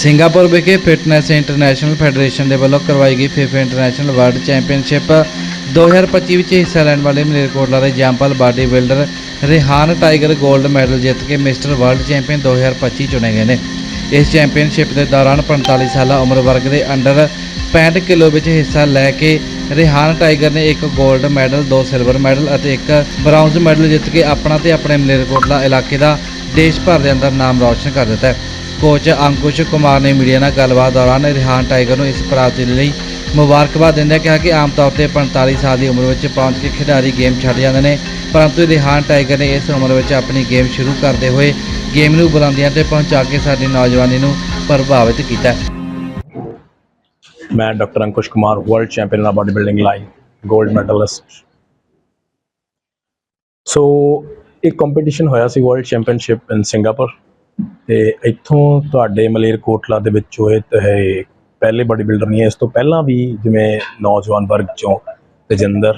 Singapore ਵਿਖੇ fitness international federation ਦੇ ਵੱਲੋਂ ਕਰਵਾਈ ਗਈ ਫੀਫਾ ਇੰਟਰਨੈਸ਼ਨਲ ਵਰਲਡ ਚੈਂਪੀਅਨਸ਼ਿਪ। 2025 ਵਿੱਚ ਹਿੱਸਾ ਲੈਣ ਵਾਲੇ ਮਲੇਰਕੋਟਲਾ ਦੇ ਜੰਪਲ ਬਾਡੀ ਬਿਲਡਰ ਰਿਹਾਨ ਟਾਈਗਰ 골ਡ ਮੈਡਲ ਜਿੱਤ ਕੇ ਮਿਸਟਰ ਵਰਲਡ ਚੈਂਪੀਅਨ 2025 ਚੁਣੇ ਗਏ ਨੇ। ਇਸ ਚੈਂਪੀਅਨਸ਼ਿਪ ਦੇ ਦੌਰਾਨ 45 ਸਾਲਾ ਉਮਰ ਵਰਗ ਦੇ ਅੰਡਰ 65 ਕਿਲੋ ਵਿੱਚ ਹਿੱਸਾ ਲੈ ਕੇ ਰਿਹਾਨ ਟਾਈਗਰ ਨੇ ਇੱਕ 골ਡ ਮੈਡਲ, ਦੋ ਸਿਲਵਰ ਮੈਡਲ ਅਤੇ ਇੱਕ ਬ੍ਰਾਊਨਜ਼ ਮੈਡਲ ਜਿੱਤ ਕੇ ਆਪਣਾ ਤੇ ਆਪਣੇ ਮਲੇਰਕੋਟਲਾ ਇਲਾਕੇ ਦਾ ਦੇਸ਼ ਭਰ ਦੇ ਅੰਦਰ ਨਾਮ ਰੌਸ਼ਨ ਕਰ ਦਿੱਤਾ ਹੈ। ਕੋਚ ਅੰਕੁਸ਼ ਕੁਮਾਰ ਨੇ ਮੀਡੀਆ ਨਾਲ ਗੱਲਬਾਤ ਦੌਰਾਨ ਰਿਹਾਨ ਟਾਈਗਰ ਨੂੰ ਇਸ ਪ੍ਰਾਪਤੀ ਲਈ ਮੁਬਾਰਕਬਾਦ ਦਿੰਦਿਆਂ ਕਿਹਾ ਕਿ ਆਮ ਤੌਰ ਤੇ 45 ਸਾਲ ਦੀ ਉਮਰ ਵਿੱਚ ਪਹੁੰਚ ਕੇ ਖਿਡਾਰੀ ਗੇਮ ਛੱਡ ਜਾਂਦੇ ਨੇ, ਪਰੰਤੂ ਰਿਹਾਨ ਟਾਈਗਰ ਨੇ ਇਸ ਉਮਰ ਵਿੱਚ ਆਪਣੀ ਗੇਮ ਸ਼ੁਰੂ ਕਰਦੇ ਹੋਏ ਗੇਮ ਨੂੰ ਬੁਲੰਦੀਆਂ ਤੇ ਪਹੁੰਚਾ ਕੇ ਸਾਡੀ ਨੌਜਵਾਨੀ ਨੂੰ ਪ੍ਰਭਾਵਿਤ ਕੀਤਾ। ਮੈਂ doctor Ankush Kumar world champion ਦਾ ਬਾਡੀ ਬਿਲਡਿੰਗ ਲਾਈਨ 골ਡ ਮੈਡਲਿਸਟ ਸੋ ਇੱਕ ਕੰਪੀਟੀਸ਼ਨ ਹੋਇਆ ਸੀ ਵਰਲਡ ਚੈਂਪੀਅਨਸ਼ਿਪ ਇਨ ਸਿੰਗਾਪੁਰ ਤੇ ਇੱਥੋਂ ਤੁਹਾਡੇ ਮਲੇਰਕੋਟਲਾ ਦੇ ਵਿੱਚ ਹੋਏ ਤੇ ਇਹ ਪਹਿਲੇ ਬਾਡੀ ਬਿਲਡਰ ਨਹੀਂ ਹੈ। ਇਸ ਤੋਂ ਪਹਿਲਾਂ ਵੀ ਜਿਵੇਂ ਨੌਜਵਾਨ ਵਰਗ ਚੋਂ ਤੇਜਿੰਦਰ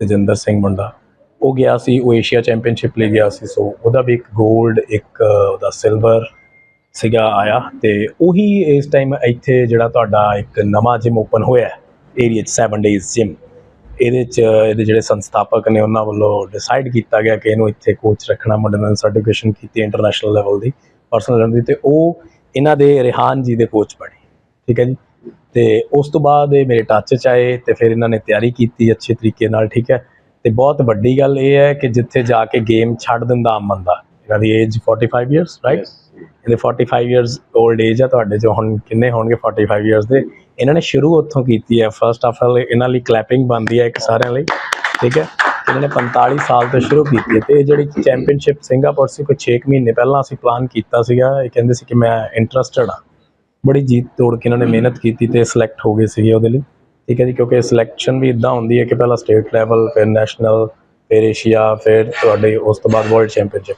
ਤੇਜਿੰਦਰ ਸਿੰਘ ਮੁੰਡਾ, ਉਹ ਗਿਆ ਸੀ, ਉਹ ਏਸ਼ੀਆ ਚੈਂਪੀਅਨਸ਼ਿਪ ਲਈ ਗਿਆ ਸੀ। ਸੋ ਉਹਦਾ ਵੀ ਇੱਕ 골ਡ ਇੱਕ ਉਹਦਾ ਸਿਲਵਰ ਸੀਗਾ ਆਇਆ ਤੇ ਉਹੀ ਇਸ ਟਾਈਮ ਇੱਥੇ ਜਿਹੜਾ ਤੁਹਾਡਾ ਇੱਕ ਨਵਾਂ ਜਿਮ ਓਪਨ ਹੋਇਆ ਏਰੀਆ 'ਚ 7 ਡੇਜ਼ ਜਿਮ ਇਹਦੇ 'ਚ ਇਹਦੇ ਜਿਹੜੇ ਸੰਸਥਾਪਕ ਨੇ ਉਹਨਾਂ ਵੱਲੋਂ ਡਿਸਾਈਡ ਕੀਤਾ ਗਿਆ ਕਿ ਇਹਨੂੰ ਇੱਥੇ ਕੋਚ ਰੱਖਣਾ ਮੁੰਡੇ ਨੂੰ ਸਰਟੀਫਿਕੇਸ਼ਨ ਕੀਤੀ ਇੰਟਰਨੈਸ਼ਨਲ ਲੈਵਲ ਦੀ ਪਰਸਨਲ ਦੀ ਤੇ ਉਹ ਇਹਨਾਂ ਦੇ ਰਿਹਾਨ ਜੀ ਦੇ ਕੋਚ ਬਣੇ ਠੀਕ ਹੈ ਜੀ? ਤੇ ਉਸ ਤੋਂ ਬਾਅਦ ਇਹ ਮੇਰੇ ਟੱਚ 'ਚ ਆਏ ਤੇ ਫਿਰ ਇਹਨਾਂ ਨੇ ਤਿਆਰੀ ਕੀਤੀ ਅੱਛੇ ਤਰੀਕੇ ਨਾਲ ਠੀਕ ਹੈ? ਤੇ ਬਹੁਤ ਵੱਡੀ ਗੱਲ ਇਹ ਹੈ ਕਿ ਜਿੱਥੇ ਜਾ ਕੇ ਗੇਮ ਛੱਡ ਦਿੰਦਾ ਆਮ ਬੰਦਾ ਇਹਨਾਂ ਦੀ ਏਜ 45 ਇਅਰਸ ਰਾਈਟ ਇਹਦੇ 45 ਇਅਰਸ 올ਡ ਏਜ ਆ ਤੁਹਾਡੇ ਜੋ ਹੁਣ ਕਿੰਨੇ ਹੋਣਗੇ 45 ਇਅਰਸ ਦੇ ਇਹਨਾਂ ਨੇ ਸ਼ੁਰੂ ਉੱਥੋਂ ਕੀਤੀ ਹੈ। ਫਸਟ ਆਫ ਆਲ ਇਹਨਾਂ ਲਈ ਕਲੈਪਿੰਗ ਬਣਦੀ ਹੈ ਇੱਕ ਸਾਰਿਆਂ ਲਈ। ਠੀਕ ਹੈ? ਇਹਨਾਂ ਨੇ 45 ਸਾਲ ਤੋਂ ਸ਼ੁਰੂ ਕੀਤੀ ਹੈ ਤੇ ਇਹ ਜਿਹੜੀ ਚੈਂਪੀਅਨਸ਼ਿਪ ਸਿੰਗਾਪੁਰ ਸੀ ਕੋਈ 6 ਮਹੀਨੇ ਪਹਿਲਾਂ ਅਸੀਂ ਪਲਾਨ ਕੀਤਾ ਸੀਗਾ। ਇਹ ਕਹਿੰਦੇ ਸੀ ਕਿ ਮੈਂ ਇੰਟਰਸਟਡ ਆ ਬੜੀ ਜੀਤ ਤੋੜ ਕੇ ਇਹਨਾਂ ਨੇ ਮਿਹਨਤ ਕੀਤੀ ਤੇ ਸਿਲੈਕਟ ਹੋ ਗਏ ਸੀਗੇ ਉਹਦੇ ਲਈ। ਠੀਕ ਹੈ ਜੀ? ਕਿਉਂਕਿ ਸਿਲੈਕਸ਼ਨ ਵੀ ਇਦਾਂ ਹੁੰਦੀ ਹੈ ਕਿ ਪਹਿਲਾਂ ਸਟੇਟ ਲੈਵਲ ਫਿਰ ਨੈਸ਼ਨਲ ਫਿਰ ਏਸ਼ੀਆ ਫਿਰ ਤੁਹਾਡੇ ਉਸ ਤੋਂ ਬਾਅਦ ਵਰਲਡ ਚੈਂਪੀਅਨਸ਼ਿਪ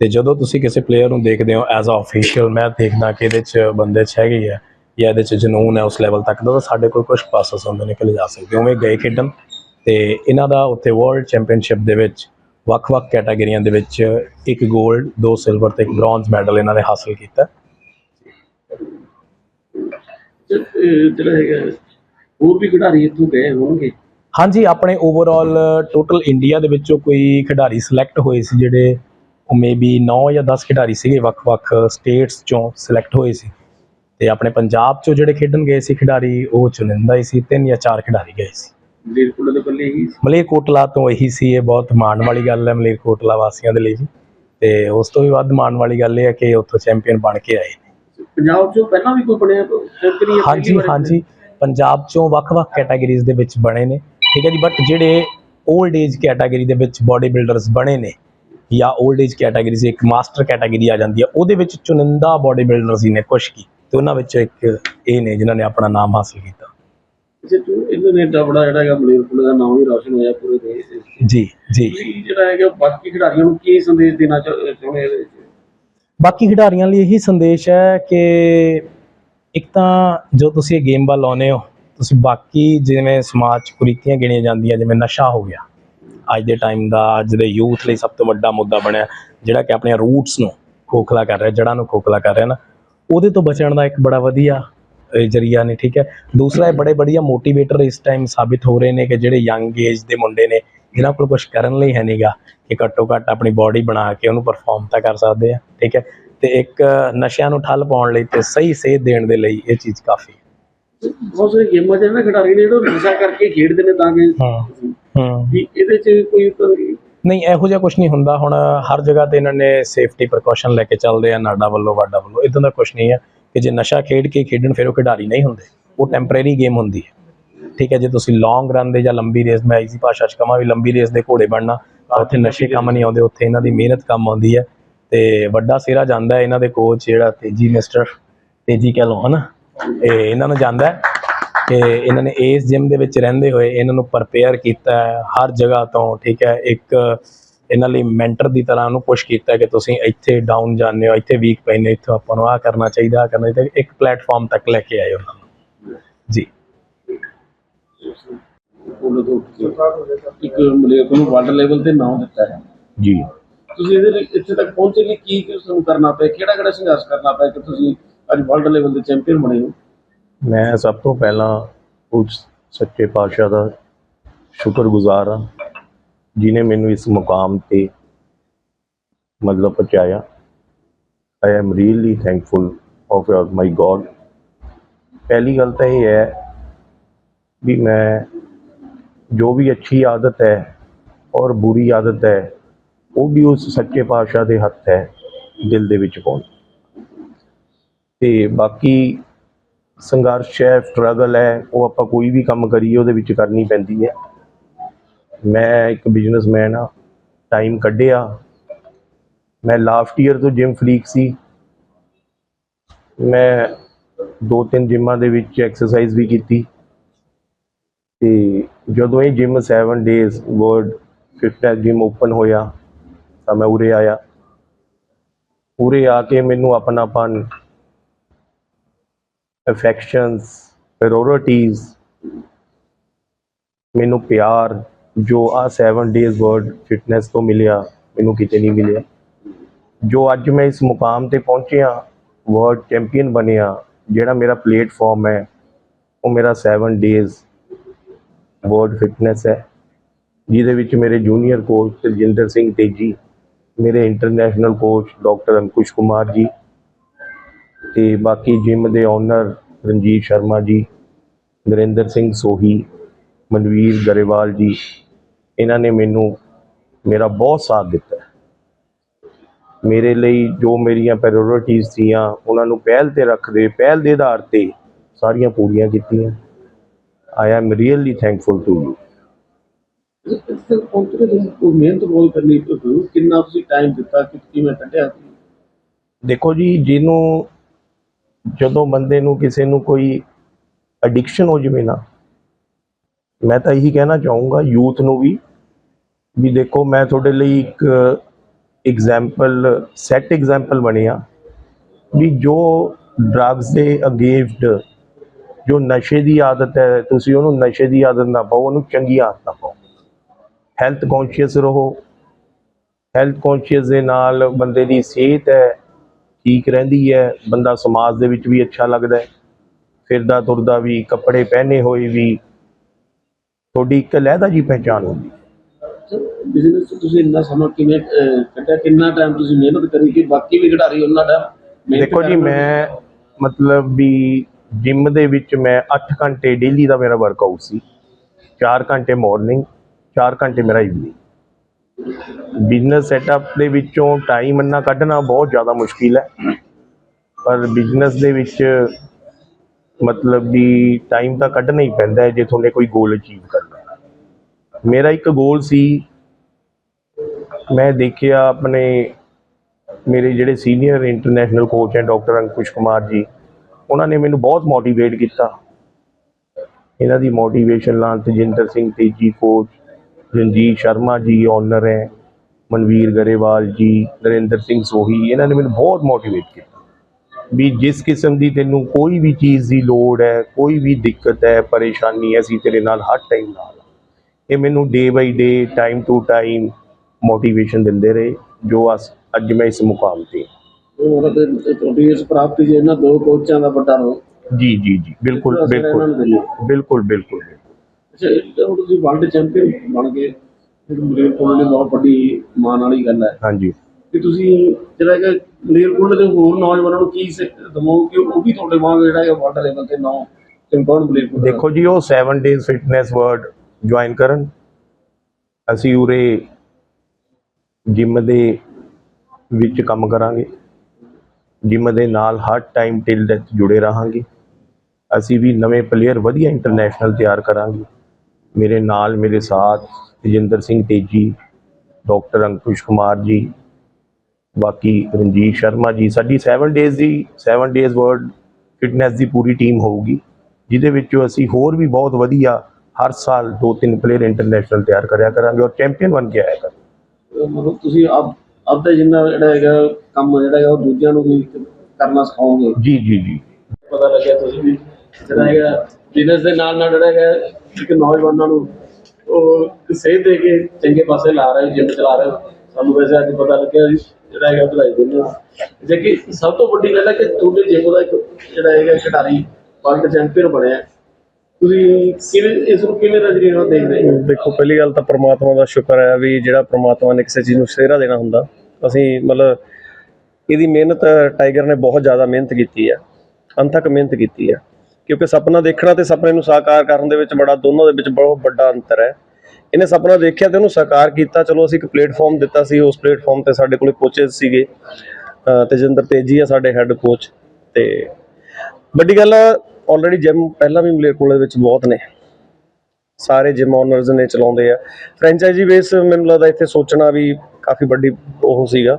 ਤੇ ਜਦੋਂ ਤੁਸੀਂ ਕਿਸੇ ਪਲੇਅਰ ਨੂੰ ਦੇਖਦੇ ਹੋ ਐਜ਼ ਅ ਅਫੀਸ਼ੀਅਲ ਮੈਂ ਦੇਖਦਾ ਕਿ ਇਹਦੇ 'ਚ ਬੰਦੇ 'ਚ ਹੈਗੀ ਹੈ। ਜਾਂ ਇਹਦੇ 'ਚ ਜਨੂਨ ਹੈ ਉਸ ਲੈਵਲ ਤੱਕ ਦਾ ਤਾਂ ਸਾਡੇ ਕੋਲ ਕੁਝ ਪਾਸਸ ਹੁੰਦੇ ਨੇ ਕਿ ਲਿਜਾ ਸਕਦੇ ਉਵੇਂ ਗਏ ਖੇਡਣ ਤੇ ਇਹਨਾਂ ਦਾ ਉੱਥੇ ਵਰਲਡ ਚੈਂਪੀਅਨਸ਼ਿਪ ਦੇ ਵਿੱਚ ਵੱਖ-ਵੱਖ ਕੈਟਾਗਰੀਆਂ ਦੇ ਵਿੱਚ ਇੱਕ 골ਡ ਦੋ ਸਿਲਵਰ ਤੇ ਇੱਕ ਬ੍ਰੌਂਜ਼ ਮੈਡਲ ਇਹਨਾਂ ਨੇ ਹਾਸਲ ਕੀਤਾ। ਤੇ, ਅਹ, ਜਿਹੜਾ ਹੈਗਾ ਹੋਰ ਵੀ ਖਿਡਾਰੀ ਇੱਥੋਂ ਗਏ ਹੋਣਗੇ? ਹਾਂਜੀ ਆਪਣੇ ਓਵਰਆਲ ਟੋਟਲ ਇੰਡੀਆ ਦੇ ਵਿੱਚੋਂ ਕੋਈ ਖਿਡਾਰੀ ਸਿਲੈਕਟ ਹੋਏ ਸੀ ਜਿਹੜੇ ਉਹ ਮੇਬੀ 9 ਜਾਂ 10 ਖਿਡਾਰੀ ਸੀਗੇ ਵੱਖ-ਵੱਖ ਸਟੇਟਸ ਚੋਂ ਸਿਲੈਕਟ ਹੋਏ ਸੀ। ਤੇ ਆਪਣੇ ਪੰਜਾਬ ਚੋਂ ਜਿਹੜੇ ਖੇਡਣ ਗਏ ਸੀ ਖਿਡਾਰੀ ਉਹ ਚੁਣਿੰਦਾ ਹੀ ਸੀ ਤਿੰਨ ਜਾਂ ਚਾਰ ਖਿਡਾਰੀ ਗਏ ਸੀ। ਮਲੇਰਕੋਟਲਾ ਹੀ ਮਲੇਰਕੋਟਲਾ ਤੋਂ ਇਹੀ ਸੀ ਇਹ ਬਹੁਤ ਮਾਣ ਵਾਲੀ ਗੱਲ ਹੈ ਮਲੇਰਕੋਟਲਾ ਵਾਸੀਆਂ ਦੇ ਲਈ ਜੀ। ਤੇ ਉਸ ਤੋਂ ਵੀ ਵੱਧ ਮਾਣ ਵਾਲੀ ਗੱਲ ਇਹ ਹੈ ਕਿ ਉੱਥੋਂ ਚੈਂਪੀਅਨ ਬਣ ਕੇ ਆਏ ਨੇ। ਪੰਜਾਬ ਚੋਂ ਪਹਿਲਾਂ ਵੀ ਕੋਈ ਬਣਿਆ ਹਾਂਜੀ ਹਾਂਜੀ। ਪੰਜਾਬ ਚੋਂ ਵੱਖ-ਵੱਖ ਕੈਟਾਗਰੀਜ਼ ਦੇ ਵਿੱਚ ਬਣੇ ਨੇ। ਠੀਕ ਹੈ ਜੀ ਬਟ ਜਿਹੜੇ 올ਡ ਏਜ ਕੈਟਾਗਰੀ ਦੇ ਵਿੱਚ ਬਾਡੀ ਬਿਲਡਰਸ ਬਣੇ ਨੇ ਜਾਂ 올ਡ ਏਜ ਕੈਟਾਗਰੀ ਇੱਕ ਮਾਸਟਰ ਕੈਟਾਗਰੀ ਆ ਜਾਂਦੀ ਹੈ ਉਹਦੇ ਵਿੱਚ ਚੁਣਿੰਦਾ ਬਾਡੀ ਬਿਲਡਰਸ ਹੀ ਨੇ ਕੁਛ ਕੀ। ਤੇ ਉਹਨਾਂ ਵਿੱਚੋਂ ਇੱਕ ਇਹ ਨੇ ਜਿਨ੍ਹਾਂ ਨੇ ਆਪਣਾ ਨਾਮ ਹਾਸਲ ਕੀਤਾ। ਜੇ ਤੂੰ ਇਹਨਾਂ ਨੇ ਬੜਾ ਜਿਹੜਾ ਹੈਗਾ ਮਲੇਰਕੋਟਲਾ ਦਾ ਨਾਮ ਹੀ ਰੌਸ਼ਨ ਹੋਇਆ ਪੂਰੇ ਦੇਸ਼ ਦੇ ਵਿੱਚ। ਜੀ ਜੀ। ਤੁਸੀਂ ਜਿਹੜਾ ਹੈਗਾ ਬਾਕੀ ਖਿਡਾਰੀਆਂ ਨੂੰ ਕੀ ਸੰਦੇਸ਼ ਦੇਣਾ ਚਾਹ- ਚਾਹੁੰਦੇ ਇਹਦੇ ਵਿੱਚ? ਬਾਕੀ ਖਿਡਾਰੀਆਂ ਲਈ ਇਹੀ ਸੰਦੇਸ਼ ਹੈ ਕਿ ਇੱਕ ਤਾਂ ਜੋ ਤੁਸੀਂ ਇਹ ਗੇਮ ਵੱਲ ਆਉਂਦੇ ਹੋ ਤੁਸੀਂ ਬਾਕੀ ਜਿਵੇਂ ਸਮਾਜ 'ਚ ਕੁਰੀਤੀਆਂ ਗਿਣੀਆਂ ਜਾਂਦੀਆਂ ਜਿਵੇਂ ਨਸ਼ਾ ਹੋ ਗਿਆ। ਅੱਜ ਦੇ ਟਾਈਮ ਦਾ ਅੱਜ ਦੇ ਯੂਥ ਲਈ ਸਭ ਤੋਂ ਵੱਡਾ ਮੁੱਦਾ ਬਣਿਆ ਜਿਹੜਾ ਕਿ ਆਪਣੀਆਂ ਰੂਟਸ ਨੂੰ ਖੋਖਲਾ ਕਰ ਰਿਹਾ ਜੜ੍ਹਾਂ ਨੂੰ ਖੋਖਲਾ ਕਰ ਰਿਹਾ ਨਾ। ਉਹਦੇ ਤੋਂ ਬਚਣ ਦਾ ਇੱਕ ਬੜਾ ਵਧੀਆ ਜਰੀਆ ਨੇ ਠੀਕ ਹੈ। ਦੂਸਰਾ ਇਹ ਬੜੇ ਵਧੀਆ ਮੋਟੀਵੇਟਰ ਇਸ ਟਾਈਮ ਸਾਬਿਤ ਹੋ ਰਹੇ ਨੇ ਕਿ ਜਿਹੜੇ ਯੰਗ ਏਜ ਦੇ ਮੁੰਡੇ ਨੇ ਜਿਨ੍ਹਾਂ ਕੋਲ ਕੁਝ ਕਰਨ ਲਈ ਹੈ ਨਹੀਂਗਾ ਕਿ ਘੱਟੋ ਘੱਟ ਆਪਣੀ ਬਾਡੀ ਬਣਾ ਕੇ ਉਹਨੂੰ ਪਰਫਾਰਮ ਤਾਂ ਕਰ ਸਕਦੇ ਆ ਠੀਕ ਹੈ। ਤੇ ਇੱਕ ਨਸ਼ਿਆਂ ਨੂੰ ਠੱਲ ਪਾਉਣ ਲਈ ਤੇ ਸਹੀ ਸੇਧ ਦੇਣ ਦੇ ਲਈ ਇਹ ਚੀਜ਼ ਕਾਫੀ ਹੈ। ਬਹੁਤ ਸਾਰੇ ਗੇਮਾਂ 'ਚ ਨਾ ਖਿਡਾਰੀ ਨੇ ਜਿਹੜਾ ਨਸ਼ਾ ਕਰਕੇ ਖੇਡਦੇ ਨੇ ਤਾਂ ਕਿ ਹਾਂ ਹਾਂ। ਵੀ ਇਹਦੇ 'ਚ ਕੋਈ ਨਹੀਂ ਇਹੋ ਜਿਹਾ ਕੁਝ ਨਹੀਂ ਹੁੰਦਾ। ਹੁਣ ਹਰ ਜਗ੍ਹਾ ਤੇ ਇਹਨਾਂ ਨੇ ਸੇਫਟੀ ਪ੍ਰੀਕਾਸ਼ਨ ਲੈ ਕੇ ਚੱਲਦੇ ਆ ਨਾਡਾ ਵੱਲੋਂ ਵਾਡਾ ਵੱਲੋਂ। ਇਦਾਂ ਦਾ ਕੁਝ ਨਹੀਂ ਹੈ ਕਿ ਜੇ ਨਸ਼ਾ ਖੇਡ ਕੇ ਖੇਡਣ ਫਿਰ ਉਹ ਖਿਡਾਰੀ ਨਹੀਂ ਹੁੰਦੇ। ਉਹ ਟੈਂਪਰੇਰੀ ਗੇਮ ਹੁੰਦੀ ਹੈ। ਠੀਕ ਹੈ ਜੇ ਤੁਸੀਂ ਲੌਂਗ ਰਨ ਦੇ ਜਾਂ ਲੰਬੀ ਰੇਸ ਮੈਂ ਇਜ਼ੀ ਭਾਸ਼ਾ ਚ ਕਹਾਂ ਵੀ ਲੰਬੀ ਰੇਸ ਦੇ ਘੋੜੇ ਬਣਨਾ ਉੱਥੇ ਨਸ਼ੇ ਕੰਮ ਨਹੀਂ ਆਉਂਦੇ ਉੱਥੇ ਇਹਨਾਂ ਦੀ ਮਿਹਨਤ ਕੰਮ ਆਉਂਦੀ ਹੈ। ਤੇ ਵੱਡਾ ਸਿਰਾ ਜਾਂਦਾ ਇਹਨਾਂ ਦੇ ਕੋਚ ਜਿਹੜਾ ਤੇਜੀ ਮਿਸਟਰ ਤੇਜੀ ਕਹਿ ਲਓ ਹਨਾ? ਇਹ ਇਹਨਾਂ ਨੂੰ ਜਾਂਦਾ ਕਿ ਇਹਨਾਂ ਨੇ ਇਸ ਜਿਮ ਦੇ ਵਿੱਚ ਰਹਿੰਦੇ ਹੋਏ ਇਹਨਾਂ ਨੂੰ ਪ੍ਰਪੇਅਰ ਕੀਤਾ ਹਰ ਜਗ੍ਹਾ ਤੋਂ ਠੀਕ ਹੈ ਇੱਕ ਇਹਨਾਂ ਲਈ ਮੈਂਟਰ ਦੀ ਤਰ੍ਹਾਂ ਉਹਨੂੰ ਪੁਸ਼ ਕੀਤਾ ਕਿ ਤੁਸੀਂ ਇੱਥੇ ਡਾਊਨ ਜਾਂਦੇ ਹੋ ਇੱਥੇ ਵੀਕ ਪੈਨੇ ਇੱਥੋਂ ਆਪਾਂ ਨੂੰ ਆਹ ਕਰਨਾ ਚਾਹੀਦਾ ਆਹ ਕਰਨਾ ਚਾਹੀਦਾ ਇੱਕ ਪਲੇਟਫਾਰਮ ਤੱਕ ਲੈ ਕੇ ਆਏ ਉਹਨਾਂ ਨੂੰ। ਜੀ। ਉਹਨਾਂ ਤੋਂ ਇੱਕ ਮਲੇਰਕੋਟਲਾ ਨੂੰ ਵਰਲਡ ਲੈਵਲ ਤੇ ਨਾਮ ਦਿੱਤਾ ਹੈ। ਜੀ। ਤੁਸੀਂ ਇਹਦੇ ਲਈ ਇੱਥੇ ਤੱਕ ਪਹੁੰਚੇ ਲਈ ਕੀ ਕੀ ਤੁਹਾਨੂੰ ਕਰਨਾ ਪਿਆ ਕਿਹੜਾ ਕਿਹੜਾ ਸੰਘਰਸ਼ ਕਰਨਾ ਪਿਆ ਕਿ ਤੁਸੀਂ ਅੱਜ ਵਰਲਡ ਲੈਵਲ ਦੇ ਚੈਂਪੀਅਨ ਬਣੇ ਹੋ? ਮੈਂ ਸਭ ਤੋਂ ਪਹਿਲਾਂ ਉਸ ਸੱਚੇ ਪਾਤਸ਼ਾਹ ਦਾ ਸ਼ੁਕਰਗੁਜ਼ਾਰ ਹਾਂ, ਜਿਨੇ ਮੈਨੂੰ ਇਸ ਮੁਕਾਮ ਤੇ ਮਤਲਬ ਪਹੁੰਚਾਇਆ। I am really thankful of your my God ਪਹਿਲੀ ਗੱਲ ਤਾਂ ਇਹ ਹੈ ਵੀ ਮੈਂ ਜੋ ਵੀ ਅੱਛੀ ਆਦਤ ਹੈ ਔਰ ਬੁਰੀ ਆਦਤ ਹੈ, ਉਹ ਵੀ ਉਸ ਸੱਚੇ ਪਾਤਸ਼ਾਹ ਦੇ ਹੱਥ ਹੈ, ਦਿਲ ਦੇ ਵਿੱਚ ਪਾਉਣ। ਤੇ ਬਾਕੀ ਸੰਘਰਸ਼ ਹੈ ਸਟਰਗਲ ਹੈ, ਉਹ ਆਪਾਂ ਕੋਈ ਵੀ ਕੰਮ ਕਰੀਏ, ਉਹਦੇ ਵਿੱਚ ਕਰਨੀ ਪੈਂਦੀ ਹੈ। ਮੈਂ ਇੱਕ ਬਿਜ਼ਨਸਮੈਨ ਆ ਟਾਈਮ ਕੱਢਿਆ। ਮੈਂ ਲਾਸਟ ਈਅਰ ਤੋਂ ਜਿਮ ਫਰੀਕ ਸੀ। ਮੈਂ ਦੋ ਤਿੰਨ ਜਿਮਾਂ ਦੇ ਵਿੱਚ ਐਕਸਰਸਾਈਜ਼ ਵੀ ਕੀਤੀ। ਤੇ ਜਦੋਂ ਇਹ gym 7 days world fitness gym open ਹੋਇਆ, ਤਾਂ ਮੈਂ ਉਰੇ ਆਇਆ। ਉਰੇ ਆ ਕੇ ਮੈਨੂੰ ਆਪਣਾਪਨ ਅਫੈਕਸ਼ਨਸ ਪ੍ਰਾਇੋਰਟੀਜ਼ ਮੈਨੂੰ ਪਿਆਰ, ਜੋ ਆ 7 ਡੇਜ਼ ਵਰਡ ਫਿਟਨੈਸ ਤੋਂ ਮਿਲਿਆ, ਮੈਨੂੰ ਕਿਤੇ ਨਹੀਂ ਮਿਲਿਆ। ਜੋ ਅੱਜ ਮੈਂ ਇਸ ਮੁਕਾਮ ਤੇ ਪਹੁੰਚਿਆ ਵਰਲਡ ਚੈਂਪੀਅਨ ਬਣਿਆ, ਜਿਹੜਾ ਮੇਰਾ ਪਲੇਟਫਾਰਮ ਹੈ, ਉਹ ਮੇਰਾ 7 ਡੇਜ਼ ਵਰਲਡ ਫਿਟਨੈਸ ਹੈ। ਜਿਹਦੇ ਵਿੱਚ ਮੇਰੇ ਜੂਨੀਅਰ ਕੋਚ ਤਜਿੰਦਰ ਸਿੰਘ ਤੇਜੀ, ਮੇਰੇ international coach doctor Ankush Kumar ji ਤੇ ਬਾਕੀ ਜਿਮ ਦੇ ਓਨਰ ਰਣਜੀਤ ਸ਼ਰਮਾ ਜੀ ਨਰਿੰਦਰ ਸਿੰਘ ਸੋਹੀ ਮਨਵੀਰ ਗਰੇਵਾਲ ਜੀ ਇਹਨਾਂ ਨੇ ਮੈਨੂੰ ਮੇਰਾ ਬਹੁਤ ਸਾਥ ਦਿੱਤਾ। ਮੇਰੇ ਲਈ ਜੋ ਮੇਰੀਆਂ ਪ੍ਰਾਇੋਰਟੀਜ਼ ਸੀਆਂ ਉਹਨਾਂ ਨੂੰ ਪਹਿਲ ਤੇ ਰੱਖਦੇ ਪਹਿਲ ਦੇ ਆਧਾਰ ਤੇ ਸਾਰੀਆਂ ਪੂਰੀਆਂ ਕੀਤੀਆਂ। I am really thankful to you ਮਿਹਨਤ ਬਹੁਤ ਕਰਨੀ ਪਈ ਕਿੰਨਾ ਤੁਸੀਂ ਟਾਈਮ ਦਿੱਤਾ ਕਿ ਕਿਵੇਂ ਕੱਢਿਆ ਦੇਖੋ ਜੀ ਜਿਹਨੂੰ ਜਦੋਂ ਬੰਦੇ ਨੂੰ ਕਿਸੇ ਨੂੰ ਕੋਈ ਐਡਿਕਸ਼ਨ ਹੋ ਜਾਵੇ ਨਾ, ਮੈਂ ਤਾਂ ਇਹੀ ਕਹਿਣਾ ਚਾਹੂੰਗਾ ਯੂਥ ਨੂੰ ਵੀ ਵੀ ਦੇਖੋ ਮੈਂ ਤੁਹਾਡੇ ਲਈ ਇੱਕ ਐਗਜ਼ਾਮਪਲ ਸੈਟ ਐਗਜ਼ਾਮਪਲ ਬਣਿਆ ਵੀ ਜੋ ਡਰੱਗਸ ਦੇ ਅਗੇਂਸਟ ਜੋ ਨਸ਼ੇ ਦੀ ਆਦਤ ਹੈ, ਤੁਸੀਂ ਉਹਨੂੰ ਨਸ਼ੇ ਦੀ ਆਦਤ ਨਾ ਪਾਓ, ਉਹਨੂੰ ਚੰਗੀ ਆਦਤ ਨਾ ਪਾਓ। ਹੈਲਥ ਕੌਨਸ਼ੀਅਸ ਰਹੋ ਹੈਲਥ ਕੌਨਸ਼ੀਅਸ ਦੇ ਨਾਲ ਬੰਦੇ ਦੀ ਸਿਹਤ ਹੈ ਠੀਕ ਰਹਿੰਦੀ ਹੈ ਬੰਦਾ ਸਮਾਜ ਦੇ ਵਿੱਚ ਵੀ ਅੱਛਾ ਲੱਗਦਾ ਹੈ। ਫਿਰਦਾ ਤੁਰਦਾ ਵੀ ਕੱਪੜੇ ਪਹਿਨੇ ਹੋਏ ਵੀ ਤੁਹਾਡੀ ਇੱਕ ਲਹਿਦਾ ਜੀ ਪਹਿਚਾਣ ਹੁੰਦੀ ਬਿਜ਼ਨਸ ਤੁਸੀਂ ਇੰਨਾ ਸਮਾਂ ਕਿਵੇਂ ਅਹ, ਕੱਢਿਆ ਕਿੰਨਾ ਟਾਈਮ ਤੁਸੀਂ ਮਿਹਨਤ ਕਰੀ ਕਿ ਬਾਕੀ ਵੀ ਖਿਡਾਰੀ ਉਹਨਾਂ ਦਾ ਮਿਹਨਤ ਦੇਖੋ ਜੀ ਮੈਂ ਮਤਲਬ ਵੀ ਜਿਮ ਦੇ ਵਿੱਚ ਮੈਂ 8 ਘੰਟੇ ਡੇਲੀ ਦਾ ਮੇਰਾ ਵਰਕਆਊਟ ਸੀ। 4 ਘੰਟੇ ਮਾਰਨਿੰਗ 4 ਘੰਟੇ ਮੇਰਾ ਇਵਨਿੰਗ ਬਿਜ਼ਨਸ ਸੈਟਅਪ ਦੇ ਵਿੱਚੋਂ ਟਾਈਮ ਇੰਨਾ ਕੱਢਣਾ ਬਹੁਤ ਜ਼ਿਆਦਾ ਮੁਸ਼ਕਿਲ ਹੈ। ਪਰ ਬਿਜ਼ਨਸ ਦੇ ਵਿੱਚ ਮਤਲਬ ਵੀ ਟਾਈਮ ਤਾਂ ਕੱਢਣਾ ਹੀ ਪੈਂਦਾ ਹੈ ਜੇ ਤੁਹਾਨੇ ਕੋਈ ਗੋਲ ਅਚੀਵ ਕਰਨਾ ਮੇਰਾ ਇੱਕ ਗੋਲ ਸੀ। ਮੈਂ ਦੇਖਿਆ ਆਪਣੇ ਮੇਰੇ ਜਿਹੜੇ ਸੀਨੀਅਰ ਇੰਟਰਨੈਸ਼ਨਲ ਕੋਚ ਹੈ ਡਾਕਟਰ ਅੰਕੁਸ਼ ਕੁਮਾਰ ਜੀ, ਉਹਨਾਂ ਨੇ ਮੈਨੂੰ ਬਹੁਤ ਮੋਟੀਵੇਟ ਕੀਤਾ। ਇਹਨਾਂ ਦੀ ਮੋਟੀਵੇਸ਼ਨ ਨਾਲ ਤਜਿੰਦਰ ਸਿੰਘ ਤੇਜੀ ਕੋਚ ਰਣਜੀਤ ਸ਼ਰਮਾ ਜੀ ਓਨਰ ਹੈ ਮਨਵੀਰ ਗਰੇਵਾਲ ਜੀ ਨਰਿੰਦਰ ਸਿੰਘ ਸੋਹੀ ਇਹਨਾਂ ਨੇ ਮੈਨੂੰ ਬਹੁਤ ਮੋਟੀਵੇਟ ਕੀਤਾ। ਵੀ ਜਿਸ ਕਿਸਮ ਦੀ ਤੈਨੂੰ ਕੋਈ ਵੀ ਚੀਜ਼ ਦੀ ਲੋੜ ਹੈ ਕੋਈ ਵੀ ਦਿੱਕਤ ਹੈ ਪਰੇਸ਼ਾਨੀ ਹੈ ਅਸੀਂ ਤੇਰੇ ਨਾਲ ਹਰ ਟਾਈਮ ਨਾਲ। ਇਹ ਮੈਨੂੰ day by day time to time motivation ਦਿੰਦੇ ਰਹੇ ਜੋ ਅਸ- ਅੱਜ ਮੈਂ ਇਸ ਮੁਕਾਮ ਤੇ ਤੁਹਾਡੀ ਇਸ ਪ੍ਰਾਪਤੀ ਜੇ ਇਹਨਾਂ ਦੋ ਕੋਚਾਂ ਦਾ ਵੱਡਾ ਰੋਲ। ਜੀ ਜੀ ਜੀ ਬਿਲਕੁਲ ਬਿਲਕੁਲ ਬਿਲਕੁਲ ਬਿਲਕੁਲ। ਅੱਛਾ ਇਹ ਹੁਣ ਤੁਸੀਂ ਵਰਲਡ ਚੈਂਪੀਅਨ ਬਣ ਗਏ ਮਲੇਰਕੋਟਲਾ ਨੇ ਬਹੁਤ ਵੱਡੀ ਮਾਣ ਵਾਲੀ ਗੱਲ ਹੈ। ਹਾਂਜੀ। ਕਿ ਤੁਸੀਂ ਜਿਹੜਾ ਕਿ ਮਲੇਰਕੋਟਲਾ ਦੇ ਹੋਰ ਨੌਜਵਾਨਾਂ ਨੂੰ ਕੀ ਸਿੱਖ ਦਵੋ ਕਿ ਉਹ ਵੀ ਤੁਹਾਡੇ ਵਾਂਗ ਜਿਹੜਾ ਹੈ ਵਰਲਡ ਲੈਵਲ ਤੇ ਨੌ ਚੈਂਪੀਅਨ ਮਲੇਰਕੋਟਲਾ ਦੇਖੋ ਜੀ ਉਹ 7 ਡੇਜ਼ ਫਿਟਨੈਸ ਵਰਡ ਜੁਆਇਨ ਕਰਨ। ਅਸੀਂ ਉਰੇ ਜਿਮ ਦੇ ਵਿੱਚ ਕੰਮ ਕਰਾਂਗੇ। ਜਿਮ ਦੇ ਨਾਲ ਹਰ ਟਾਈਮ ਟਿਲ ਡੈਥ ਜੁੜੇ ਰਹਾਂਗੇ। ਅਸੀਂ ਵੀ ਨਵੇਂ ਪਲੇਅਰ ਵਧੀਆ ਇੰਟਰਨੈਸ਼ਨਲ ਤਿਆਰ ਕਰਾਂਗੇ। ਮੇਰੇ ਨਾਲ ਮੇਰੇ ਸਾਥ ਤੇਜਿੰਦਰ ਸਿੰਘ ਤੇਜੀ ਡਾਕਟਰ ਅੰਕੁਸ਼ ਕੁਮਾਰ ਜੀ ਬਾਕੀ ਰਣਜੀਤ ਸ਼ਰਮਾ ਜੀ। ਸਾਡੀ 7 ਡੇਜ਼ ਦੀ 7 ਡੇਜ਼ ਵਰਲਡ ਫਿਟਨੈਸ ਦੀ ਪੂਰੀ ਟੀਮ ਹੋਊਗੀ ਜਿਹਦੇ ਵਿੱਚੋਂ ਅਸੀਂ ਹੋਰ ਵੀ ਬਹੁਤ ਵਧੀਆ ਹਰ ਸਾਲ ਦੋ ਤਿੰਨ ਪਲੇਅਰ ਇੰਟਰਨੈਸ਼ਨਲ ਤਿਆਰ ਕਰਿਆ ਕਰਾਂਗੇ ਔਰ ਚੈਂਪੀਅਨ ਬਣ ਕੇ ਆਇਆ ਕਰਾਂਗੇ। ਮਤਲਬ ਤੁਸੀਂ ਆਪ ਆਪਦਾ ਜਿੰਨਾ ਜਿਹੜਾ ਹੈਗਾ ਕੰਮ ਜਿਹੜਾ ਹੈਗਾ ਉਹ ਦੂਜਿਆਂ ਨੂੰ ਵੀ ਕਰਨਾ ਸਿਖਾਓਗੇ? ਜੀ ਜੀ ਜੀ। ਪਤਾ ਲੱਗਿਆ ਤੁਸੀਂ ਵੀ ਜਿਹੜਾ ਹੈਗਾ ਬਿਜ਼ਨਸ ਦੇ ਨਾਲ ਨਾਲ ਜਿਹੜਾ ਹੈਗਾ, ਇੱਕ ਨੌਜਵਾਨਾਂ ਨੂੰ ਉਹ ਸੇਧ ਦੇ ਕੇ ਚੰਗੇ ਪਾਸੇ ਲਾ ਰਹੇ ਜਿੰਮ ਚਲਾ ਰਹੇ। ਸਾਨੂੰ ਵੈਸੇ ਅੱਜ ਪਤਾ ਲੱਗਿਆ ਜਿਹੜਾ ਹੈਗਾ ਵਧਾਈ ਦਿੰਦੇ ਜੇ ਕਿ ਸਭ ਤੋਂ ਵੱਡੀ ਗੱਲ ਹੈ ਕਿ ਤੁਹਾਡੇ ਜਿਮ ਦਾ ਇੱਕ ਜਿਹੜਾ ਹੈਗਾ ਖਿਡਾਰੀ ਵਰਲਡ ਚੈਂਪੀਅਨ ਬਣਿਆ। ਤੁਸੀਂ ਕਿਵੇਂ, ਇਸ ਨੂੰ ਕਿਵੇਂ ਨਜ਼ਰੀਏ ਨਾਲ ਦੇਖਦੇ ਹੋ? ਦੇਖੋ, ਪਹਿਲੀ ਗੱਲ ਤਾਂ ਪ੍ਰਮਾਤਮਾ ਦਾ ਸ਼ੁਕਰ ਹੈ ਵੀ ਜਿਹੜਾ ਪ੍ਰਮਾਤਮਾ ਨੇ ਕਿਸੇ ਚੀਜ਼ ਨੂੰ ਸਿਹਰਾ ਦੇਣਾ ਹੁੰਦਾ। ਅਸੀਂ ਮਤਲਬ ਇਹਦੀ ਮਿਹਨਤ, ਟਾਈਗਰ ਨੇ ਬਹੁਤ ਜ਼ਿਆਦਾ ਮਿਹਨਤ ਕੀਤੀ ਹੈ। ਅੰਤਕ ਮਿਹਨਤ ਕੀਤੀ ਹੈ। ਕਿਉਂਕਿ ਸੁਪਨਾ ਦੇਖਣਾ ਤੇ ਸੁਪਨੇ ਨੂੰ ਸਾਕਾਰ ਕਰਨ ਦੇ ਵਿੱਚ ਬੜਾ, ਦੋਨਾਂ ਦੇ ਵਿੱਚ ਬਹੁਤ ਵੱਡਾ ਅੰਤਰ ਹੈ। ਇਹਨੇ ਸੁਪਨਾ ਦੇਖਿਆ ਤੇ ਉਹਨੂੰ ਸਾਕਾਰ ਕੀਤਾ। ਚਲੋ, ਅਸੀਂ ਇੱਕ ਪਲੇਟਫਾਰਮ ਦਿੱਤਾ ਸੀ। ਉਸ ਪਲੇਟਫਾਰਮ ਤੇ ਸਾਡੇ ਕੋਲੇ ਕੋਚਸ ਸੀਗੇ। ਤੇਜਿੰਦਰ ਤੇਜੀ ਆ ਸਾਡੇ ਹੈੱਡ ਕੋਚ ਤੇ ਵੱਡੀ ਗੱਲ ਆਲਰੇਡੀ ਜਿਮ ਪਹਿਲਾਂ ਵੀ ਮਲੇਰਕੋਟਲਾ ਦੇ ਵਿੱਚ ਬਹੁਤ ਨੇ। ਸਾਰੇ ਜਿਮ ਓਨਰਸ ਨੇ ਚਲਾਉਂਦੇ ਆ। ਫਰੈਂਚਾਈਜ਼ੀ ਬੇਸ ਮੈਨੂੰ ਲੱਗਦਾ ਇੱਥੇ ਸੋਚਣਾ ਵੀ ਕਾਫੀ ਵੱਡੀ ਉਹ ਸੀਗਾ।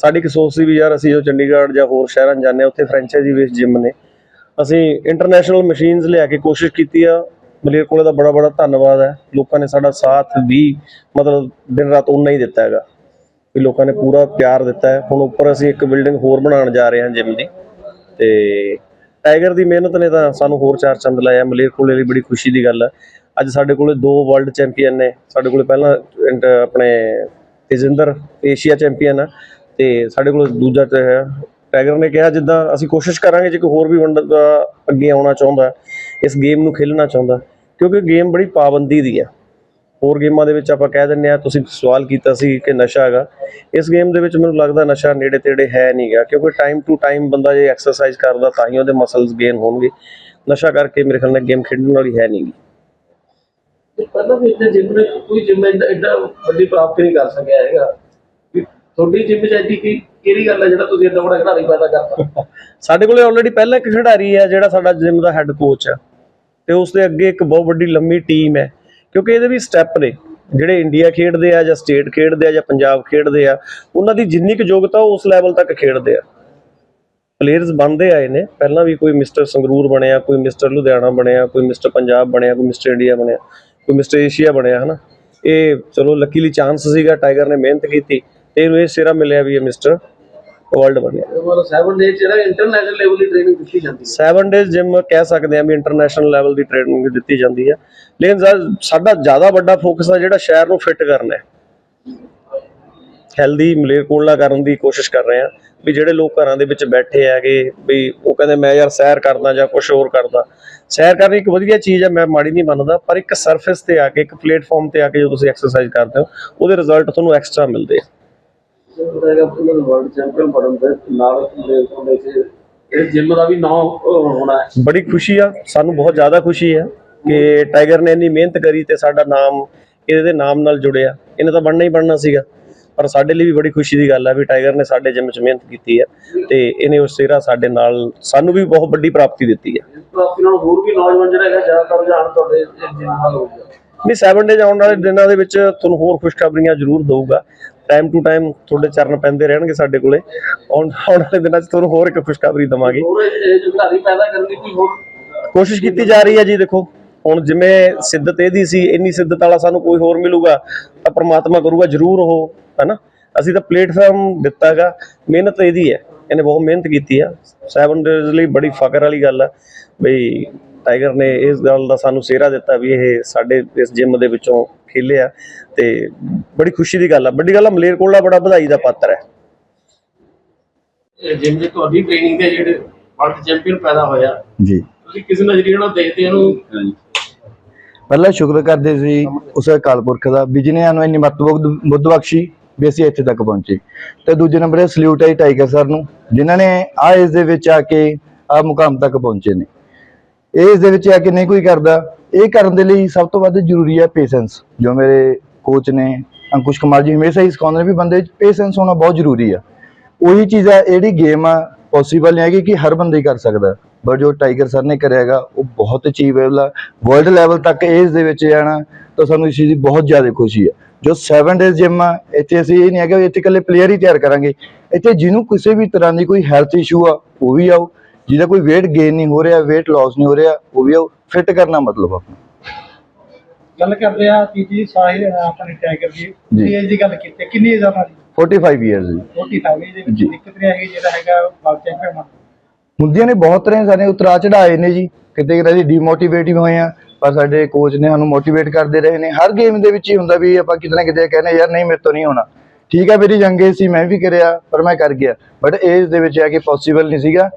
ਸਾਡੀ ਇੱਕ ਸੋਚ ਸੀ ਵੀ ਯਾਰ ਅਸੀਂ ਜੋ ਚੰਡੀਗੜ੍ਹ ਜਾਂ ਹੋਰ ਸ਼ਹਿਰਾਂ ਜਾਂਦੇ ਆ ਉੱਥੇ ਫਰੈਂਚਾਈਜ਼ੀ ਬੇਸ ਜਿਮ ਨੇ। ਅਸੀਂ ਇੰਟਰਨੈਸ਼ਨਲ ਮਸ਼ੀਨਸ ਲਿਆ ਕੇ ਕੋਸ਼ਿਸ਼ ਕੀਤੀ ਆ। ਮਲੇਰਕੋਟਲਾ ਦਾ ਬੜਾ ਬੜਾ ਧੰਨਵਾਦ ਹੈ। ਲੋਕਾਂ ਨੇ ਸਾਡਾ ਸਾਥ ਵੀ ਮਤਲਬ ਦਿਨ ਰਾਤ ਉਨਾ ਹੀ ਦਿੱਤਾ ਹੈਗਾ। ਵੀ ਲੋਕਾਂ ਨੇ ਪੂਰਾ ਪਿਆਰ ਦਿੱਤਾ ਹੈ। ਹੁਣ ਉੱਪਰ ਅਸੀਂ ਇੱਕ ਬਿਲਡਿੰਗ ਹੋਰ ਬਣਾਉਣ ਜਾ ਰਹੇ ਹਾਂ ਜਿਮ ਦੀ। ਤੇ ਟਾਈਗਰ ਦੀ ਮਿਹਨਤ ਨੇ ਤਾਂ ਸਾਨੂੰ ਹੋਰ ਚਾਰ ਚੰਦ ਲਾਇਆ। ਮਲੇਰਕੋਟਲੇ ਲਈ ਬੜੀ ਖੁਸ਼ੀ ਦੀ ਗੱਲ ਹੈ। ਅੱਜ ਸਾਡੇ ਕੋਲੇ ਦੋ ਵਰਲਡ ਚੈਂਪੀਅਨ ਨੇ। ਸਾਡੇ ਕੋਲੇ ਪਹਿਲਾਂ ਇੰਟ- ਆਪਣੇ ਤੇਜਿੰਦਰ ਏਸ਼ੀਆ ਚੈਂਪੀਅਨ ਆ। ਤੇ ਸਾਡੇ ਕੋਲ ਦੂਜਾ ਹੈ ਟਾਈਗਰ ਨੇ ਕਿਹਾ ਜਿੱਦਾਂ ਅਸੀਂ ਕੋਸ਼ਿਸ਼ ਕਰਾਂਗੇ ਜੇ ਕੋਈ ਹੋਰ ਵੀ ਵੰਡ- ਅੱਗੇ ਆਉਣਾ ਚਾਹੁੰਦਾ, ਇਸ ਗੇਮ ਨੂੰ ਖੇਲਣਾ ਚਾਹੁੰਦਾ, ਕਿਉਂਕਿ ਗੇਮ ਬੜੀ ਪਾਬੰਦੀ ਦੀ ਹੈ ਹੋਰ ਗੇਮਾਂ ਦੇ ਵਿੱਚ ਆਪਾਂ ਕਹਿ ਦਿੰਨੇ ਆ ਤੁਸੀਂ ਸਵਾਲ ਕੀਤਾ ਸੀ ਕਿ ਨਸ਼ਾ ਹੈਗਾ। ਇਸ ਗੇਮ ਦੇ ਵਿੱਚ ਮੈਨੂੰ ਲੱਗਦਾ ਨਸ਼ਾ ਨੇੜੇ ਤੇੜੇ ਹੈ ਨਹੀਂਗਾ ਕਿਉਂਕਿ ਟਾਈਮ ਟੂ ਟਾਈਮ ਬੰਦਾ ਜੇ ਐਕਸਰਸਾਈਜ਼ ਕਰਦਾ ਤਾਂ ਹੀ ਉਹਦੇ ਮਸਲਸ ਗੇਨ ਹੋਣਗੇ। ਨਸ਼ਾ ਕਰਕੇ ਮੇਰੇ ਖਿਆਲ ਨਾਲ ਗੇਮ ਖੇਡਣ ਵਾਲੀ ਹੈ ਨਹੀਂਗੀ ਤੇ ਪਹਿਲਾਂ ਵੀ ਇੱਥੇ ਜਿਮ ਨੇ ਕੋਈ ਜਿਮ ਐਡਾ ਵੱਡੀ ਪ੍ਰਾਪਤੀ ਨਹੀਂ ਕਰ ਸਕਿਆ ਹੈਗਾ। ਤੁਹਾਡੀ ਜਿਮ ਚ ਐਡੀ ਕੀ ਕਿਹੜੀ ਗੱਲ ਹੈ ਜਿਹੜਾ ਤੁਸੀਂ ਐਡਾ ਬੜਾ ਖਿਡਾਰੀ ਪੈਦਾ ਕਰਤਾ? ਸਾਡੇ ਕੋਲੇ ਆਲਰੇਡੀ ਪਹਿਲਾਂ ਇੱਕ ਖਿਡਾਰੀ ਹੈ ਜਿਹੜਾ ਸਾਡਾ ਜਿਮ ਦਾ ਹੈੱਡ ਕੋਚ ਹੈ। ਤੇ ਉਸ ਦੇ ਅੱਗੇ ਇੱਕ ਬਹੁਤ ਵੱਡੀ ਲੰਮੀ ਟੀਮ ਹੈ। ਕਿਉਂਕਿ ਇਹਦੇ ਵੀ ਸਟੈਪ ਨੇ। ਜਿਹੜੇ ਇੰਡੀਆ ਖੇਡਦੇ ਆ ਜਾਂ ਸਟੇਟ ਖੇਡਦੇ ਆ ਜਾਂ ਪੰਜਾਬ ਖੇਡਦੇ ਆ, ਉਹਨਾਂ ਦੀ ਜਿੰਨੀ ਕੁ ਯੋਗਤਾ ਉਸ ਲੈਵਲ ਤੱਕ ਖੇਡਦੇ ਆ। ਪਲੇਅਰਸ ਬਣਦੇ ਆਏ ਨੇ। ਪਹਿਲਾਂ ਵੀ ਕੋਈ ਮਿਸਟਰ ਸੰਗਰੂਰ ਬਣਿਆ, ਕੋਈ ਮਿਸਟਰ ਲੁਧਿਆਣਾ ਬਣਿਆ, ਕੋਈ ਮਿਸਟਰ ਪੰਜਾਬ ਬਣਿਆ, ਕੋਈ ਮਿਸਟਰ ਇੰਡੀਆ ਬਣਿਆ, ਕੋਈ ਮਿਸਟਰ ਏਸ਼ੀਆ ਬਣਿਆ, ਹਨਾ? ਇਹ ਚਲੋ ਲੱਕੀਲੀ ਚਾਂਸ ਸੀਗਾ। ਟਾਈਗਰ ਨੇ ਮਿਹਨਤ ਕੀਤੀ। ਤੇ ਇਹਨੂੰ ਇਹ ਸਿਰਾ ਮਿਲਿਆ ਵੀ ਇਹ ਮਿਸਟਰ ਵਰਲਡ ਬਣਿਆ ਮਤਲਬ 7 ਡੇਜ਼ ਜਿਹੜਾ ਇੰਟਰਨੈਸ਼ਨਲ ਲੈਵਲ ਦੀ ਟ੍ਰੇਨਿੰਗ ਦਿੱਤੀ ਜਾਂਦੀ ਹੈ। 7 ਡੇਜ਼ ਜਿਮ ਕਹਿ ਸਕਦੇ ਆ ਵੀ ਇੰਟਰਨੈਸ਼ਨਲ ਲੈਵਲ ਦੀ ਟ੍ਰੇਨਿੰਗ ਦਿੱਤੀ ਜਾਂਦੀ ਹੈ। ਲੇਕਿਨ ਸਾਡਾ ਜ਼ਿਆਦਾ ਵੱਡਾ ਫੋਕਸ ਆ ਜਿਹੜਾ ਸ਼ਹਿਰ ਨੂੰ ਫਿੱਟ ਕਰਨਾ ਹੈ। ਹੈਲਦੀ ਮਲੇਰਕੋਟਲਾ ਕਰਨ ਦੀ ਕੋਸ਼ਿਸ਼ ਕਰ ਰਹੇ ਆ ਵੀ ਜਿਹੜੇ ਲੋਕ ਘਰਾਂ ਦੇ ਵਿੱਚ ਬੈਠੇ ਹੈਗੇ ਵੀ ਉਹ ਕਹਿੰਦੇ ਮੈਂ ਯਾਰ ਸੈਰ ਕਰਦਾ ਜਾਂ ਕੁਝ ਹੋਰ ਕਰਦਾ। ਸੈਰ ਕਰਨੀ ਇੱਕ ਵਧੀਆ ਚੀਜ਼ ਹੈ ਮੈਂ ਮਾੜੀ ਨਹੀਂ ਮੰਨਦਾ ਪਰ ਇੱਕ ਸਰਫੇਸ ਤੇ ਆ ਕੇ ਇੱਕ ਪਲੇਟਫਾਰਮ ਤੇ ਆ ਕੇ ਜਦੋਂ ਤੁਸੀਂ ਐਕਸਰਸਾਈਜ਼ ਕਰਦੇ ਹੋ ਉਹਦੇ ਰਿਜ਼ਲਟ ਤੁਹਾਨੂੰ ਐਕਸਟਰਾ ਮਿਲਦੇ ਆ। ਜਿਹੜਾ ਹੈਗਾ ਉਹਨਾਂ ਨੂੰ ਵਰਲਡ ਚੈਂਪੀਅਨ ਬਣਨ ਦੇ ਨਾਲ ਉਹਦੇ ਚ ਇਹ ਜਿਮ ਦਾ ਵੀ ਨਾਮ ਹੋਣਾ ਹੈ ਬੜੀ ਖੁਸ਼ੀ ਆ, ਸਾਨੂੰ ਬਹੁਤ ਜ਼ਿਆਦਾ ਖੁਸ਼ੀ ਆ ਕਿ ਟਾਈਗਰ ਨੇ ਇੰਨੀ ਮਿਹਨਤ ਕਰੀ ਤੇ ਸਾਡਾ ਨਾਮ ਇਹਦੇ ਨਾਮ ਨਾਲ ਜੁੜਿਆ। ਇਹਨੇ ਤਾਂ ਬਣਨਾ ਹੀ ਬਣਨਾ ਸੀਗਾ। ਪਰ ਸਾਡੇ ਲਈ ਵੀ ਬੜੀ ਖੁਸ਼ੀ ਦੀ ਗੱਲ ਆ ਵੀ ਟਾਈਗਰ ਨੇ ਸਾਡੇ ਜਿਮ 'ਚ ਮਿਹਨਤ ਕੀਤੀ ਆ ਤੇ ਇਹਨੇ ਉਸ ਸਿਹਰਾ ਸਾਡੇ ਨਾਲ ਸਾਨੂੰ ਵੀ ਬਹੁਤ ਵੱਡੀ ਪ੍ਰਾਪਤੀ ਦਿੱਤੀ ਆ। ਪ੍ਰਾਪਤੀ ਨਾਲ ਹੋਰ ਵੀ ਨੌਜਵਾਨ ਜਿਹੜਾ ਹੈਗਾ ਜ਼ਿਆਦਾਤਰ ਜਾਣ ਤੁਹਾਡੇ ਜਿਮ ਵੱਲ ਹੋਊਗਾ ਨਹੀਂ 7 ਡੇਜ਼ ਆਉਣ ਵਾਲੇ ਦਿਨਾਂ ਦੇ ਵਿੱਚ ਤੁਹਾਨੂੰ ਹੋਰ ਖੁਸ਼ਖਬਰੀਆਂ ਜ਼ਰੂਰ ਦਊਗਾ। ਟਾਈਮ ਟੂ ਟਾਈਮ ਤੁਹਾਡੇ ਚਰਨ ਪੈਂਦੇ ਰਹਿਣਗੇ ਸਾਡੇ ਕੋਲੇ। ਆਉਣ ਆਉਣ ਵਾਲੇ ਦਿਨਾਂ 'ਚ ਤੁਹਾਨੂੰ ਹੋਰ ਇੱਕ ਖੁਸ਼ਖਬਰੀ ਦਵਾਂਗੇ। ਕੋਸ਼ਿਸ਼ ਕੀਤੀ ਜਾ ਰਹੀ ਹੈ ਜੀ ਦੇਖੋ। ਹੁਣ ਜਿਵੇਂ ਸਿੱਧਤ ਇਹਦੀ ਸੀ ਇੰਨੀ ਸਿੱਧਤ ਵਾਲਾ ਸਾਨੂੰ ਕੋਈ ਹੋਰ ਮਿਲੂਗਾ ਤਾਂ ਪ੍ਰਮਾਤਮਾ ਕਰੂਗਾ ਜ਼ਰੂਰ ਉਹ ਹੈਨਾ? ਅਸੀਂ ਤਾਂ ਪਲੇਟਫਾਰਮ ਦਿੱਤਾਗਾ ਮਿਹਨਤ ਇਹਦੀ ਹੈ। ਇਹਨੇ ਬਹੁਤ ਮਿਹਨਤ ਕੀਤੀ ਆ। 7 ਡੇਜ਼ ਲਈ ਬੜੀ ਫਖਰ ਵਾਲੀ ਗੱਲ ਆ ਬਈ ਟਾਈਗਰ ਨੇ ਇਸ ਗੱਲ ਦਾ ਸਾਨੂੰ ਸਿਹਰਾ ਦਿੱਤਾ ਵੀ ਇਹ ਸਾਡੇ ਇਸ ਜਿਮ ਦੇ ਵਿੱਚੋਂ ਖੇਲਿਆ ਤੇ ਬੜੀ ਖੁਸ਼ੀ ਦੀ ਗੱਲ ਆ। ਵੱਡੀ ਗੱਲ ਆ ਮਲੇਰਕੋਟਲਾ ਬੜਾ ਵਧਾਈ ਦਾ ਪਾਤਰ ਹੈ। ਜਿਮ ਦੇ ਤੁਹਾਡੀ ਟ੍ਰੇਨਿੰਗ ਦੇ ਜਿਹੜੇ ਵਰਲਡ ਚੈਂਪੀਅਨ ਪੈਦਾ ਹੋਇਆ ਜੀ। ਤੁਸੀਂ ਕਿਸ ਨਜ਼ਰੀਏ ਨਾਲ ਦੇਖਦੇ ਹੋ ਇਹਨੂੰ? ਪਹਿਲਾਂ ਸ਼ੁਕਰ ਕਰਦੇ ਸੀ ਉਸ ਅਕਾਲ ਪੁਰਖ ਦਾ ਵੀ ਜਿਹਨੇ ਸਾਨੂੰ ਇੰਨੀ ਮੱਤ ਬੁੱਧ ਬੁੱਧ ਬਖਸ਼ੀ ਵੀ ਅਸੀਂ ਇੱਥੇ ਤੱਕ ਪਹੁੰਚੇ। ਤੇ ਦੂਜੇ ਨੰਬਰ ਤੇ ਸਲੂਟ ਹੈ ਟਾਈਗਰ ਸਰ ਨੂੰ ਜਿਨ੍ਹਾਂ ਨੇ ਆ ਇਸ ਦੇ ਵਿੱਚ ਆ ਕੇ ਆ ਮੁਕਾਮ ਤੱਕ ਪਹੁੰਚੇ ਨੇ। ਇਸ ਦੇ ਵਿੱਚ ਆ ਕੇ ਨਹੀਂ ਕੋਈ ਕਰਦਾ, ਇਹ ਕਰਨ ਦੇ ਲਈ ਸਭ ਤੋਂ ਵੱਧ ਜ਼ਰੂਰੀ ਹੈ ਪੇਸ਼ੈਂਸ ਜੋ ਮੇਰੇ ਕੋਚ ਨੇ, ਅੰਕੁਸ਼ ਕੁਮਾਰ ਜੀ ਹਮੇਸ਼ਾ ਹੀ ਸਿਖਾਉਂਦੇ ਨੇ ਵੀ ਬੰਦੇ 'ਚ ਪੇਸ਼ੈਂਸ ਹੋਣਾ ਬਹੁਤ ਜ਼ਰੂਰੀ ਆ। ਉਹੀ ਚੀਜ਼ ਆ, ਇਹ ਜਿਹੜੀ ਗੇਮ ਆ ਪੋਸੀਬਲ ਨਹੀਂ ਹੈਗੀ ਕਿ ਹਰ ਬੰਦੇ ਕਰ ਸਕਦਾ। ਬਟ ਜੋ ਟਾਈਗਰ ਸਰ ਨੇ ਕਰਿਆ ਹੈਗਾ, ਉਹ ਬਹੁਤ ਅਚੀਵੇਬਲ ਆ। ਵਰਲਡ ਲੈਵਲ ਤੱਕ ਏਜ ਦੇ ਵਿੱਚ ਜਾਣਾ ਤਾਂ ਸਾਨੂੰ ਇਸ ਚੀਜ਼ ਦੀ ਬਹੁਤ ਜ਼ਿਆਦਾ ਖੁਸ਼ੀ ਆ। ਜੋ 7 ਡੇਜ਼ ਜਿਮ ਆ, ਇੱਥੇ ਅਸੀਂ ਇਹ ਨਹੀਂ ਹੈਗਾ ਵੀ ਇੱਥੇ ਇਕੱਲੇ ਪਲੇਅਰ ਹੀ ਤਿਆਰ ਕਰਾਂਗੇ। ਇੱਥੇ ਜਿਹਨੂੰ ਕਿਸੇ ਵੀ ਤਰ੍ਹਾਂ ਦੀ ਕੋਈ ਹੈਲਥ ਇਸ਼ੂ ਆ, ਉਹ ਵੀ ਆਓ ਜਿਹਦਾ ਕੋਈ weight gain ਨਹੀਂ ਹੋ ਰਿਹਾ weight loss ਨਹੀਂ ਹੋ ਰਿਹਾ ਉਹ ਵੀ ਫਿੱਟ ਕਰਨਾ ਮਤਲਬ ਆਪਣਾ। ਗੱਲ ਕਰਦੇ ਆ ਤੀਜੀ ਸਾਹਿਲ ਆਪਣੇ ਟਾਈਗਰ ਦੀ। ਏਜ ਦੀ ਗੱਲ ਕੀਤੀ ਕਿੰਨੀ ਏਜ ਆ ਉਹਨਾਂ ਦੀ 45 ਇਅਰਸ ਜੀ 45 ਏਜ ਦੇ। ਦਿੱਕਤ ਨਹੀਂ ਹੈਗੀ ਜਿਹੜਾ ਹੈਗਾ ਵਰਲਡ ਚੈਂਪੀਅਨ ਹੁੰਦੀਆਂ ਨੇ ਬਹੁਤ ਤਰ੍ਹਾਂ ਸਾਡੇ ਉਤਰਾ ਚੜਾਏ ਨੇ ਜੀ। ਕਿਤੇ ਕਿਤੇ ਅਸੀਂ ਡੀਮੋਟੀਵੇਟ ਹੋਏ ਆ ਪਰ ਸਾਡੇ ਕੋਚ ਨੇ ਸਾਨੂੰ ਮੋਟੀਵੇਟ ਕਰਦੇ ਰਹੇ ਨੇ। ਹਰ ਗੇਮ ਦੇ ਵਿੱਚ ਹੀ ਹੁੰਦਾ ਵੀ ਆਪਾਂ ਕਿਤੇ ਨਾ ਕਿਤੇ ਕਹਿੰਦੇ ਯਾਰ ਨਹੀਂ ਮੇਰੇ ਤੋਂ ਨਹੀਂ ਹੋਣਾ। ਠੀਕ ਹੈ ਮੇਰੀ ਏਜ ਸੀ ਮੈਂ ਵੀ ਕਰਿਆ ਪਰ ਮੈਂ ਕਰ ਗਿਆ। ਬਟ ਏਜ ਦੇ ਵਿੱਚ ਆ ਕੇ ਪੋਸੀਬਲ ਨਹੀਂ ਸੀਗਾ।